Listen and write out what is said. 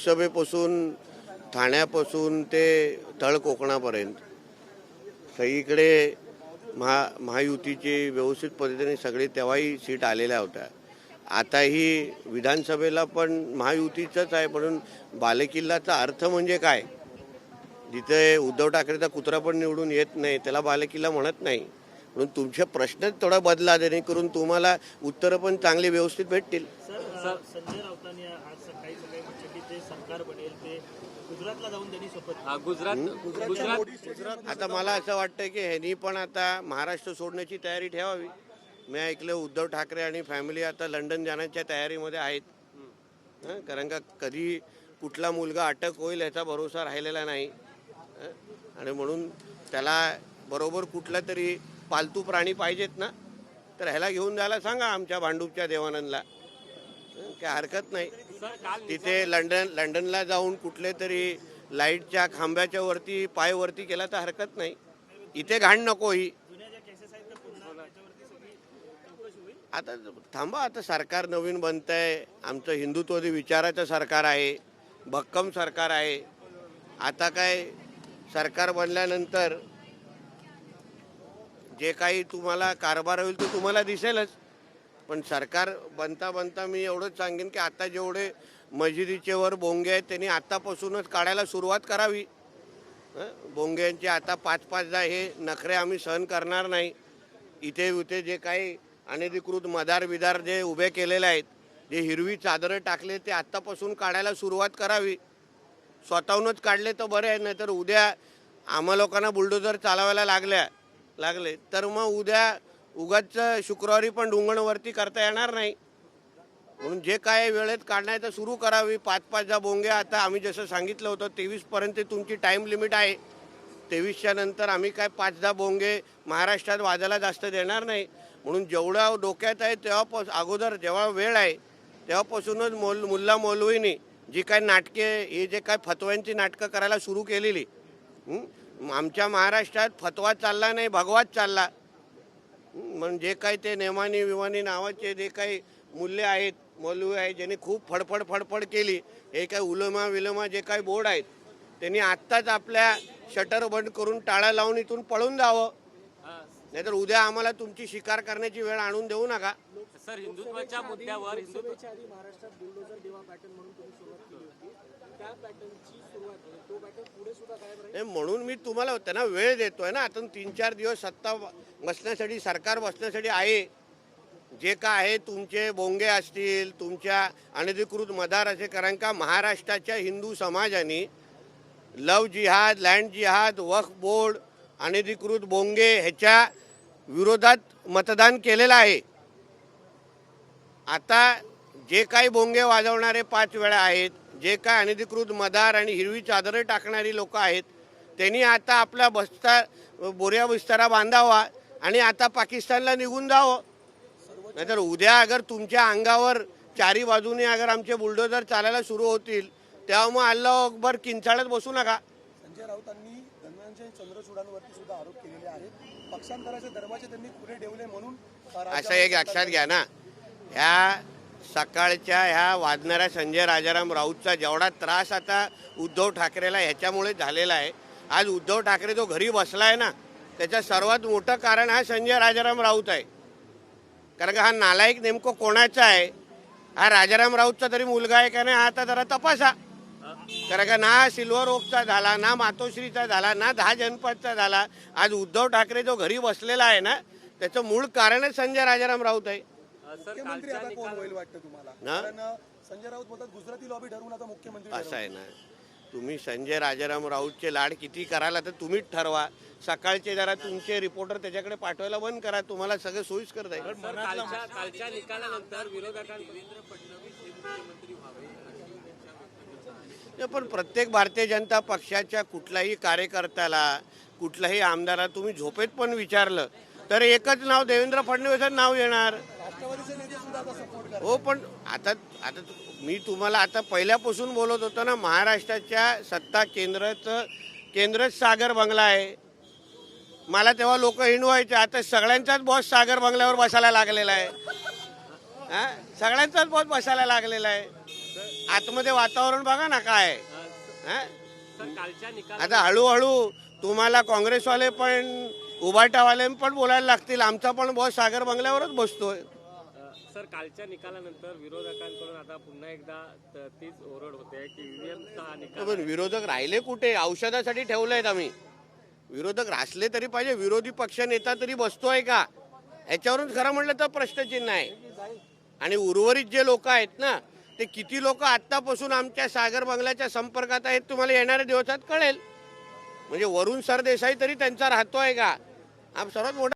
लोकसभेपासून ठाण्यापासून ते तळ कोकणापर्यंत सगळीकडे महा महायुतीची व्यवस्थित पद्धतीने सगळे तेव्हाही सीट आलेल्या होत्या. आताही विधानसभेला पण महायुतीचंच आहे म्हणून बालेकिल्लाचा अर्थ म्हणजे काय? जिथे उद्धव ठाकरेचा कुत्रा पण निवडून येत नाही त्याला बालेकिल्ला म्हणत नाही. म्हणून तुमचे प्रश्नच थोडा बदला जेणेकरून तुम्हाला उत्तरं पण चांगली व्यवस्थित भेटतील. सरकार बनेल ते गुजरातला जाऊन त्यांनी शपथ हा, गुजरात गुजरात आता मला असं वाटतं की ह्यांनी पण आता महाराष्ट्र सोडण्याची तयारी ठेवावी. मी ऐकलं उद्धव ठाकरे आणि फॅमिली आता लंडन जाण्याच्या तयारीमध्ये आहेत. हं, कारण का कधी कुठला मुलगा अटक होईल याचा भरोसा राहिलेला नाही. हं, आणि म्हणून त्याला बरोबर कुठला तरी पालतू प्राणी पाहिजेत ना? तर ह्याला घेऊन जायला सांगा आमच्या भांडूपच्या देवानंदला. काय हरकत नाही. तिथे लंडन लंडनला जाऊन कुठले तरी लाईटच्या खांब्याच्या वरती पाय वरती केला तर हरकत नाही. इथे घाण नको ही. आता थांबा आता सरकार नवीन बनत आहे आमचं हिंदुत्वदी विचाराचं सरकार आहे. भक्कम सरकार आहे. आता काय सरकार बनल्यानंतर जे काही तुम्हाला कारभार होईल ते तुम्हाला दिसेलच. पण सरकार बनता बनता मी एवढंच सांगेन की आता जेवढे मजिदीचे वर बोंगे आहेत त्यांनी आतापासूनच काढायला सुरुवात करावी. बोंग्यांचे आता पाच पाचदा हे नखरे आम्ही सहन करणार नाही. इथे इथे जे काही अनधिकृत मदार बिदार जे उभे केलेले आहेत जे हिरवी चादरं टाकले ते आत्तापासून काढायला सुरुवात करावी. स्वतःहूनच काढले तर बरे आहे नाहीतर उद्या आम्हा लोकांना बुलडोजर चालवायला लागल्या लागले. तर मग उद्या उगाच शुक्रवारी पण डुंगणवरती करता येणार नाही. म्हणून जे काय वेळेत काढण्याचं सुरू करावी. पाच पाचदा बोंगे आता आम्ही जसं सांगितलं होतं तेवीसपर्यंत तुमची टाईम लिमिट आहे. तेवीसच्या नंतर आम्ही काय पाच दहा बोंगे महाराष्ट्रात वाजायला जास्त देणार नाही. म्हणून जेवढा डोक्यात आहे तेव्हापास अगोदर जेव्हा वेळ आहे तेव्हापासूनच मोल मुल्ला मौलवीनी जी काय नाटके हे जे काय फतव्यांची नाटकं करायला सुरू केलेली. आमच्या महाराष्ट्रात फतवा चालला नाही भगवाच चालला. म्हणून जे काही ते नेमानी विमानी नावाचे जे काही मूल्य आहेत मौलवी आहेत ज्यांनी खूप फडफड फडफड केली हे काही उलमा विलमा जे काही बोर्ड आहेत त्यांनी आत्ताच आपल्या शटर बंद करून टाळा लावून इथून पळून जावं. नाहीतर उद्या आम्हाला तुमची शिकार करण्याची वेळ आणून देऊ नका. सर हिंदुत्वाच्या मुद्द्यावर हिंदुत्व लोकसभेच्या आधी महाराष्ट्रात बुलडोजर देवा पॅटर्न म्हणून तुम्ही सुरुवात केली होती. त्या पॅटर्नची सुरुवात म्हणजे तो पॅटर्न पुढे सुद्धा काय राहील नाही म्हणून मी तुम्हाला त्यांना वेळ देतोय ना. आता तीन चार दिवस सत्ता बसण्यासाठी सरकार बसण्यासाठी आहे. जे काय आहे तुमचे बोंगे असतील तुमच्या अनधिकृत मदार असे कारण का महाराष्ट्राच्या हिंदू समाजाने लव जिहाद लँड जिहाद वक्फ बोर्ड अनधिकृत बोंगे ह्याच्या विरोधात मतदान केलेलं आहे. आता जे काही बोंगे वाजवणारे पाच वेळा आहेत जे काय अनधिकृत मदार आणि हिरवी चादरं टाकणारी लोक आहेत त्यांनी आता आपला बस्ता बोऱ्या बिस्तारा बांधावा आणि आता पाकिस्तानला निघून जावं. नाहीतर उद्या अगर तुमच्या अंगावर चारी बाजूने अगर आमचे बुलडोजर चालायला सुरू होतील तेव्हा मग अल्लाह अकबर किंचाळत बसू नका. संजय राऊतांनी धनंजय चंद्रचूडांवरती सुद्धा आरोप केलेले आहेत. पक्षांतराचे दरवाजे त्यांनी खुले ठेवले म्हणून असं एक लक्षात घ्या ना. ह्या सकाळच्या ह्या वाजणाऱ्या संजय राजाराम राऊतचा जेवढा त्रास आता उद्धव ठाकरेला ह्याच्यामुळे झालेला आहे. आज उद्धव ठाकरे जो घरी बसला आहे ना त्याचं सर्वात मोठं कारण हा संजय राजाराम राऊत आहे. कारण का हा नालायक नेमकं कोणाचा आहे? हा राजाराम राऊतचा तरी मुलगा आहे का नाही हा आता जरा तपासा. कारण का ना सिल्वर ओकचा झाला ना मातोश्रीचा झाला ना दहा जनपदचा झाला. आज उद्धव ठाकरे जो घरी बसलेला आहे ना त्याचं मूळ कारणच संजय राजाराम राऊत आहे. मुख्यमंत्री आता कोण निकाल होईल वाटतं तुम्हाला? ना? कारण अं, संजय राऊत बोलतात गुजराती लॉबी ठरवून आता मुख्यमंत्री असं आहे ना. तुम्ही संजय राजाराम राऊतचे लाड किती करायला तर तुम्हीच ठरवा. सकाळचे जरा तुमचे रिपोर्टर त्याच्याकडे पाठवायला बंद करा. तुम्हाला सगळं सोयीस्कर जाईल. सर कालच्या कालच्या निकालानंतर विरोधकांनी देवेंद्र फडणवीस हे मुख्यमंत्री व्हावे अशी इच्छा व्यक्त केली. नाही, पण प्रत्येक भारतीय जनता पक्षाच्या कुठल्याही कार्यकर्त्याला कुठल्याही आमदाराला तुम्ही झोपेत पण विचारलं तर एकच नाव देवेंद्र फडणवीसच नाव येणार राष्ट्रवादीचे नेते सुद्धा आता सपोर्ट करतात हो पण आता आता मी तुम्हाला आता पहिल्यापासून बोलत होतो ना महाराष्ट्राच्या सत्ता केंद्राचं केंद्रच सागर बंगला आहे. मला तेव्हा लोक हिंडवायचे आता सगळ्यांचाच बॉस सागर बंगल्यावर बसायला लागलेला आहे. हा? सगळ्यांचाच बॉस बसायला लागलेला आहे. आतमध्ये वातावरण बघा ना काय. हं? सर कालच्या निकाल आता हळूहळू तुम्हाला काँग्रेसवाले पण उभाटावाले पण बोलायला लागतील. आमचा पण बॉस सागर बंगल्यावरच बसतोय. सर कालच्या निकालानंतर विरोधकांकडून आता पुन्हा एकदा तीच ओरड होते की ईव्हीएमचा निकाल पण विरोधक राहिले कुठे? औषधासाठी ठेवलेत आम्ही. विरोधक रासले तरी पाहिजे विरोधी पक्ष नेता तरी बसतोय का? याच्यावरून खरं म्हटलं तर प्रश्नचिन्ह आहे. आणि उर्वरित जे लोक आहेत ना ते किती लोक आत्तापासून आमच्या सागर बंगल्याच्या संपर्कात आहेत तुम्हाला येणाऱ्या दिवसात कळेल. म्हणजे वरुण सरदेसाई तरी त्यांचा राहतोय का? हा सर्वात मोठा